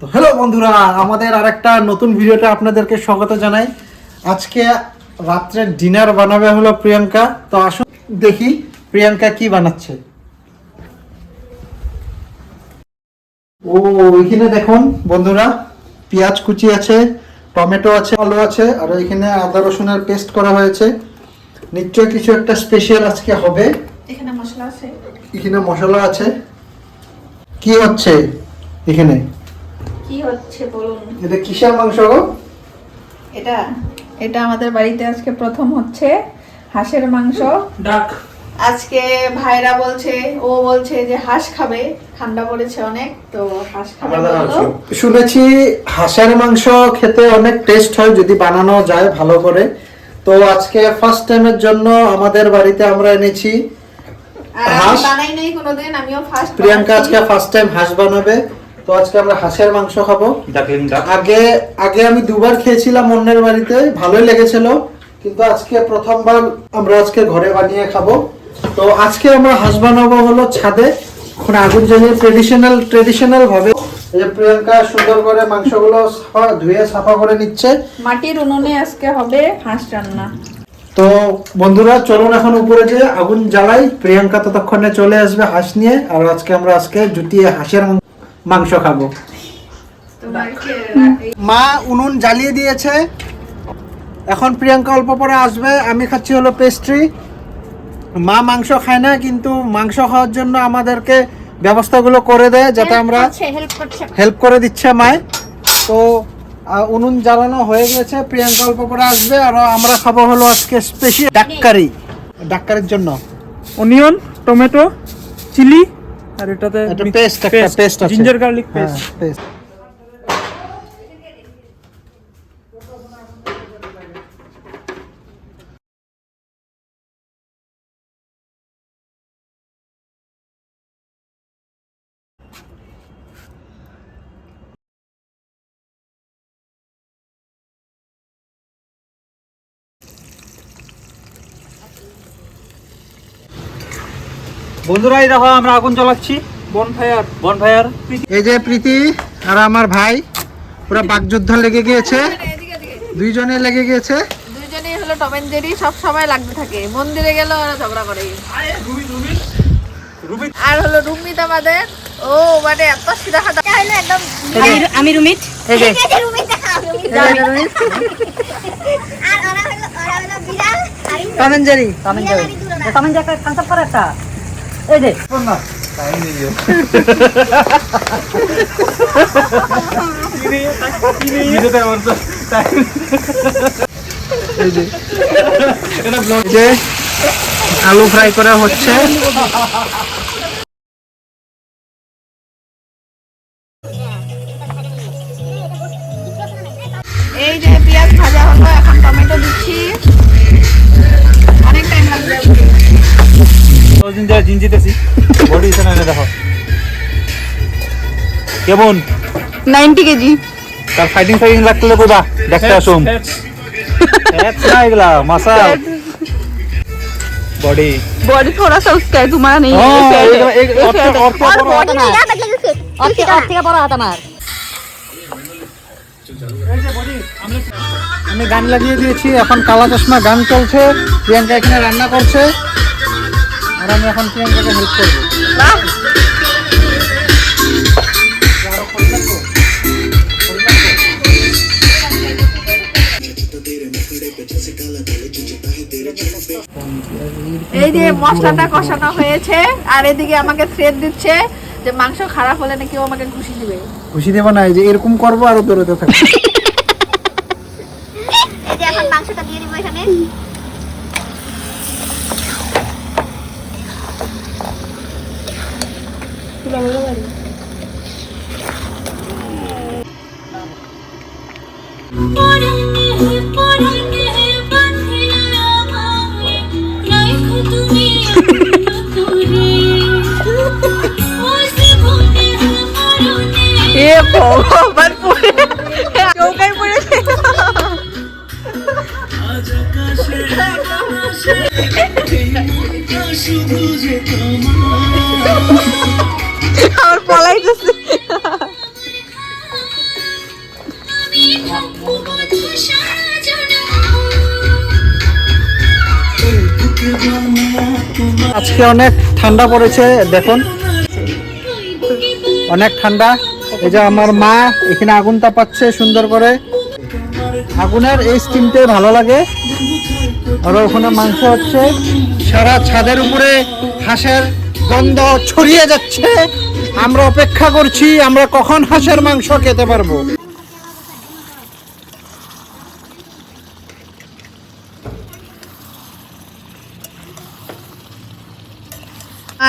তো হ্যালো বন্ধুরা আমাদের আর একটা নতুন ভিডিওতে আপনাদেরকে স্বাগত জানাই। আজকে রাত্রে ডিনার বানাবে হলো প্রিয়াঙ্কা। তো আসুন দেখি প্রিয়াঙ্কা কি বানাচ্ছে। ও এখানে দেখুন বন্ধুরা পেঁয়াজ কুচি আছে টমেটো আছে আলু আছে আর এখানে আদা রসুনের পেস্ট করা হয়েছে। নিশ্চয় কিছু একটা স্পেশাল আজকে হবে। এখানে মশলা আছে। এখানে মশলা আছে। কি হচ্ছে এখানে? কি হচ্ছে বলুন? এটা কিসের মাংস গো? এটা এটা আমাদের বাড়িতে আজকে প্রথম হচ্ছে হাঁসের মাংস। ডাক। আজকে ভাইরা বলছে ও বলছে যে হাঁস খাবে ঠান্ডা পড়েছে অনেক তো হাঁস খাবে শুনেছি হাঁসের মাংস খেতে অনেক টেস্ট হয় যদি বানানো যায় ভালো করে। তো আজকে ফার্স্ট টাইমের জন্য আমাদের বাড়িতে আমরা এনেছি হাঁস? বানাই নাই কোনোদিন আমিও ফার্স্ট প্রিয়াঙ্কা আজকে ফার্স্ট টাইম হাঁস বানাবে। তো আজকে আমরা হাঁসের মাংস খাব। আগে আগে আমি দুবার খেয়েছিলাম অন্যের বাড়িতে ভালোই লেগেছিল। কিন্তু আজকে প্রথমবার আমরা আজকে ঘরে বানিয়ে খাব। তো আজকে আমরা হাঁস বানাবো হলো ছাদে। এখন আগুন জ্বালিয়ে ট্রেডিশনাল ট্রেডিশনাল ভাবে এই যে প্রিয়াঙ্কা সুন্দর করে মাংসগুলো ধুয়ে সাফা করে নিচ্ছে। মাটির উনুনে আজকে হবে হাঁস রান্না। তো বন্ধুরা চলুন এখন উপরে যে আগুন জ্বালাই। প্রিয়াঙ্কা ততক্ষণে চলে আসবে হাঁস নিয়ে। আর আজকে আমরা আজকে জুটিয়ে হাঁসের মাংস খাব। মা উনুন জ্বালিয়ে দিয়েছে। এখন প্রিয়াঙ্কা অল্প পরে আসবে আমি খাচ্ছি হলো পেস্ট্রি মা মাংস খায় না কিন্তু মাংস খাওয়ার জন্য আমাদেরকে ব্যবস্থাগুলো করে দেয় যাতে আমরা হেল্প করে দিচ্ছে মায়। তো উনুন জ্বালানো হয়ে গেছে প্রিয়াঙ্কা অল্প পরে আসবে আর আমরা খাব হলো আজকে স্পেশাল ডাক্কারি ডাক্কারির জন্য। অনিয়ন টমেটো চিলি আর এটাতে পেস্ট একটা পেস্ট আছে। জিঞ্জার গার্লিক পেস্ট পেস্ট বন্ধুরা এই দেখো আমরা আগুন জ্বালাচ্ছি। বন ফায়ার বন ফায়ার এই যে প্রীতি আর আমার ভাই পুরো বাগযুদ্ধ লেগে গিয়েছে। দুইজনে লেগে গিয়েছে। দুইজনেই হলো টম এন্ড জেরি সব সময় লাগতে থাকে। মন্দিরে গেলে ওরা ঝগড়া করে। রুবি আর হলো রুমিত আমাদের। ও মানে এত সিধা খাতা হলো একদম? আমি- আমি রুমিত। এই যে। আর ওরা হলো ওরা হলো বিড়াল আর Tom and Jerry. Tom and Jerry Tom and Jerry concept করে একটা। আলু ফ্রাই করা হচ্ছে। জিঞ্জার জিঞ্জিতেছি বডি এখানে এনে দেখো কেমন নাইনটি কেজি তার ফাইটিং ফাইটিং লাগলে কইবা দেখতে আসুম ফ্যাটস না এগুলা মাসাল বডি बॉडी थोड़ा सा उसका है तुम्हारा नहीं हाँ, है fat है। एक- एक- ये और fat क्या- है। और क्या और करो? body में না বাকি ফেট ওর থেকে ওর থেকে বড় হাত আমার আমি গান লাগিয়ে দিয়েছি এখন কালা চশমা গান চলছে প্রিয়াঙ্কা এখানে রান্না করছে আর আমি এখন প্রিয়াঙ্কাকে হেল্প করব। এই যে মশলাটা কষানো হয়েছে আর এদিকে আমাকে থ্রেড দিচ্ছে যে মাংস খারাপ হলে নাকি ও আমাকে খুশি দিবে। খুশি দেবো না এই যে এরকম করব আরও দৌড়তে থাকব। পলাইতেছে আজকে অনেক ঠান্ডা পড়েছে দেখুন। অনেক ঠান্ডা। এই যে আমার মা এখানে আগুন তাপাচ্ছে সুন্দর করে। আগুনের এই স্টিমটাই ভালো লাগে। আর ওখানে মাংস হচ্ছে। সারা ছাদের উপরে হাঁসের গন্ধ ছড়িয়ে যাচ্ছে। আমরা অপেক্ষা করছি আমরা কখন হাঁসের মাংস খেতে পারব।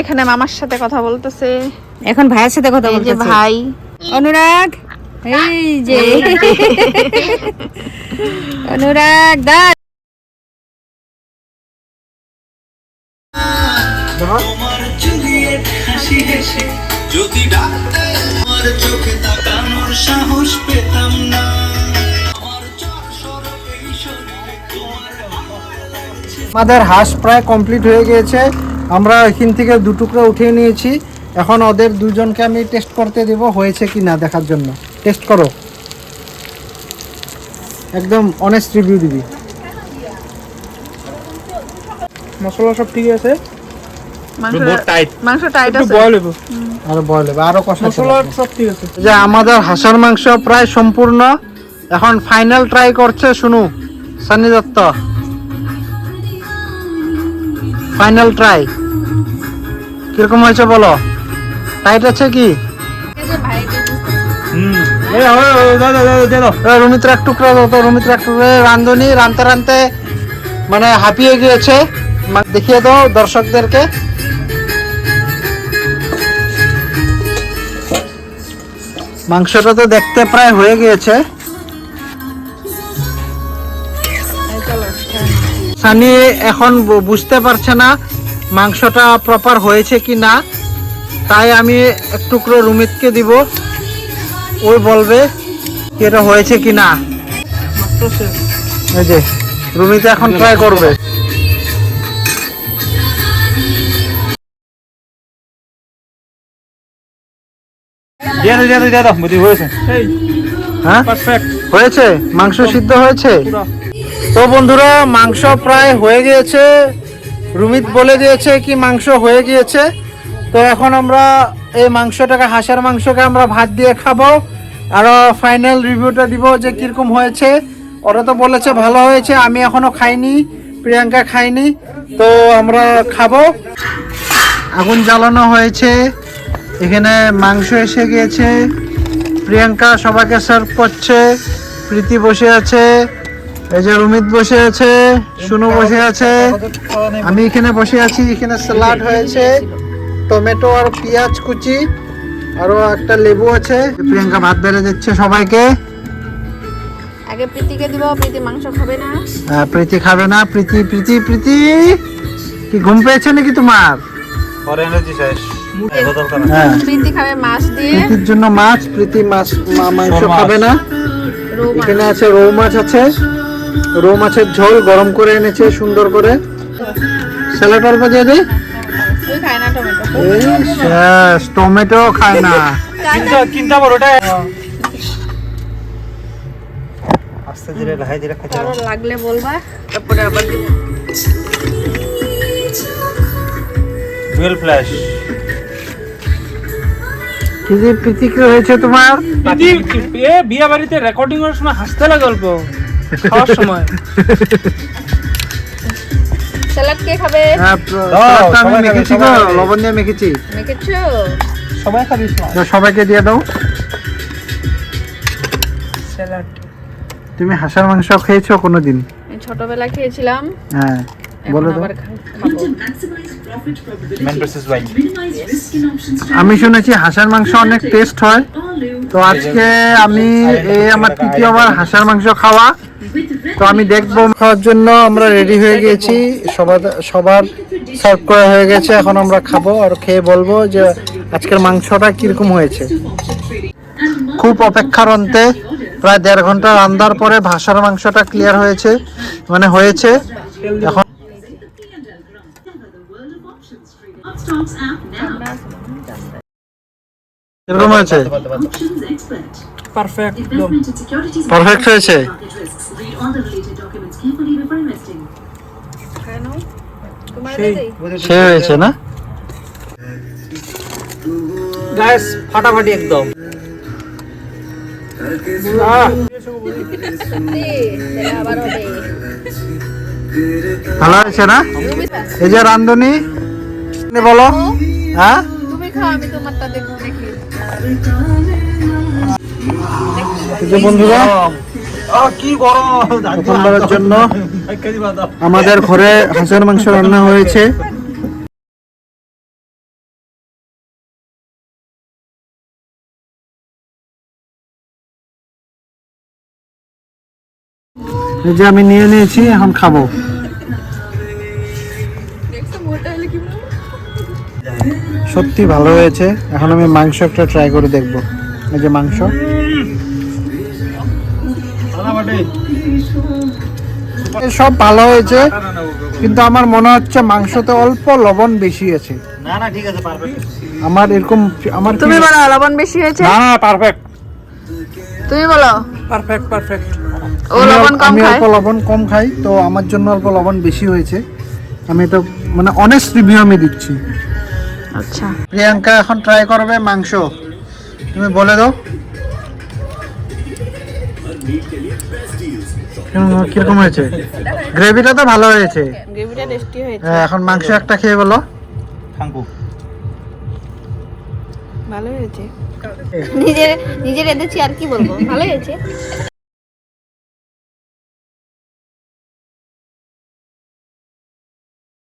এখানে মামার সাথে কথা বলতেছে। এখন ভাইয়ের সাথে কথা বলতেছি। ভাই অনুরাগ এই যে। অনুরাগ দা। যদি ডাকতে আমার চোখে তাকানোর সাহস পেতাম না। আমাদের হাঁস প্রায় কমপ্লিট হয়ে গিয়েছে। আমরা এখান থেকে দুটুকরা উঠিয়ে নিয়েছি। এখন ওদের দুজনকে আমি টেস্ট করতে দেব হয়েছে কি না দেখার জন্য। টেস্ট করো। একদম অনেস্ট রিভিউ দিবি। মশলা সব ঠিক আছে? মাংস বহুত টাইট মাংস টাইট একটু আছে। বয়েল হইব। আরও বয়ল হবে আরও কষা মশলা সব ঠিক আছে। যে আমাদের হাঁসের মাংস প্রায় সম্পূর্ণ। এখন ফাইনাল ট্রাই করছে শুনু সানি দত্ত। ফাইনাল ট্রাই কীরকম হয়েছে বলো? টাইট আছে কি? রুমিত্র এক টুকরা দাও তো রুমিত্র এক টুকরা। রান্ধনি রানতে রানতে মানে হাঁপিয়ে গিয়েছে। দেখিয়ে দাও দর্শকদেরকে। মাংসটা তো দেখতে প্রায় হয়ে গিয়েছে। সানি এখন বুঝতে পারছে না মাংসটা প্রপার হয়েছে কি না। তাই আমি এক টুকরো রুমিতকে দিব। ওই বলবে কি এটা হয়েছে কি না। এই যে রুমিতে এখন ট্রাই করবে। হ্যাঁ? পারফেক্ট হয়েছে? মাংস সিদ্ধ হয়েছে? তো বন্ধুরা মাংস প্রায় হয়ে গিয়েছে। রুমিত বলে দিয়েছে কি মাংস হয়ে গিয়েছে। তো এখন আমরা এই মাংসটাকে, হাঁসের মাংসকে আমরা ভাত দিয়ে খাব। আর ফাইনাল রিভিউটা দিব যে কীরকম হয়েছে। ওরা তো বলেছে ভালো হয়েছে, আমি এখনও খাইনি, প্রিয়াঙ্কা খাইনি তো আমরা খাব। আগুন জ্বালানো হয়েছে, এখানে মাংস এসে গিয়েছে। প্রিয়াঙ্কা সবাইকে সার্ভ করছে, প্রীতি বসে আছে, এই যে রুমিত বসে আছে সুনু বসে আছে, আমি এখানে বসে আছি, এখানে স্যালাড হয়েছে। টমেটো আর পেঁয়াজ কুচি আরও একটা লেবু আছে। প্রিয়াঙ্কা ভাত বেড়ে দিচ্ছে সবাইকে। আগে প্রীতিকে দিব প্রীতি মাংস খাবে না। আহ, প্রীতি খাবে না। প্রীতি প্রীতি প্রীতি! কি ঘুম পেয়েছে নাকি তোমার? পরে এনেছি শেষ। হ্যাঁ। প্রীতি খাবে মাছ দিয়ে। প্রীতির জন্য মাছ প্রীতি মাছ মাংস খাবে না। রৌ এখানে আছে রৌ মাছ আছে। রৌ মাছের ঝোল গরম করে এনেছে সুন্দর করে। স্যালাড অল্প দিয়ে দিই শেষ টমেটো খায় না। কিনতে কিনতে পারো ওটা আস্তে ধীরে লাহে ধীরে খেতে কারও লাগলে বলবা। তারপরে আবার দিব। ডুয়েল ফ্ল্যাশ কি যে প্রীতি হয়েছে তোমার। প্রীতি এ বিয়া বাড়িতে রেকর্ডিং এর সময় হাসতে লাগে অল্প। খাওয়ার সময়। স্যালাড কে খাবে? হ্যাঁ, স্যালাডটা আমি মেখেছি গো লবণ দিয়ে মেখেছি। মেখেছো? সবাই তো সবাইকে দিয়ে দাও। স্যালাড। তুমি হাঁসের মাংস খেয়েছো কোনোদিন? আমি ছোটবেলায় খেয়েছিলাম। হ্যাঁ বলে খাব। আমি শুনেছি হাঁসের মাংস অনেক টেস্ট হয়। তো আজকে আমি এই আমার তৃতীয়বার হাঁসের মাংস খাওয়া। তো আমি দেখব খাওয়ার জন্য আমরা রেডি হয়ে গেছি। সবার সবার সার্ভ করা হয়ে গেছে এখন আমরা খাব আর খেয়ে বলব যে আজকের মাংসটা কীরকম হয়েছে। খুব অপেক্ষার অন্তে প্রায় দেড় ঘণ্টা রান্নার পরে ভাষার মাংসটা ক্লিয়ার হয়েছে মানে হয়েছে। এখন কীরকম হয়েছে? পারফেক্ট পারফেক্ট হয়েছে? সেই সে হয়েছে না? গাইস ফাটাফাটি একদম। ভালো হয়েছে না? এই যে রান্ধনি বলো। হ্যাঁ? তুমি খাও আমি তোমারটা দেখব দেখি। বন্ধুরা প্রথমবারের জন্য আমাদের ঘরে হাঁসের মাংস রান্না হয়েছে। এই যে আমি নিয়ে নিয়েছি, এখন খাব। সত্যি ভালো হয়েছে। এখন আমি মাংস একটা ট্রাই করে দেখব। এই যে মাংস। সব ভালো হয়েছে কিন্তু আমার মনে হচ্ছে মাংসতে অল্প লবণ বেশি আছে। না না ঠিক আছে পারফেক্ট আমার এরকম আমার তুমি বলো লবণ বেশি হয়েছে? না না পারফেক্ট তুমি বলো। পারফেক্ট পারফেক্ট ও লবণ কম আমি অল্প লবণ কম খাই তো আমার জন্য অল্প লবণ বেশি হয়েছে। আমি তো মানে অনেস্ট রিভিউ আমি দিচ্ছি। আচ্ছা। প্রিয়াঙ্কা এখন ট্রাই করবে মাংস। তুমি বলে দাও। কীরকম হয়েছে? গ্রেভিটা তো ভালো হয়েছে। গ্রেভিটা টেস্টি হয়েছে। হ্যাঁ, এখন মাংস একটা খেয়ে বলো। খাঙ্কু ভালো হয়েছে। নিজের নিজের রেঁধেছি আর কি বলব? ভালো হয়েছে?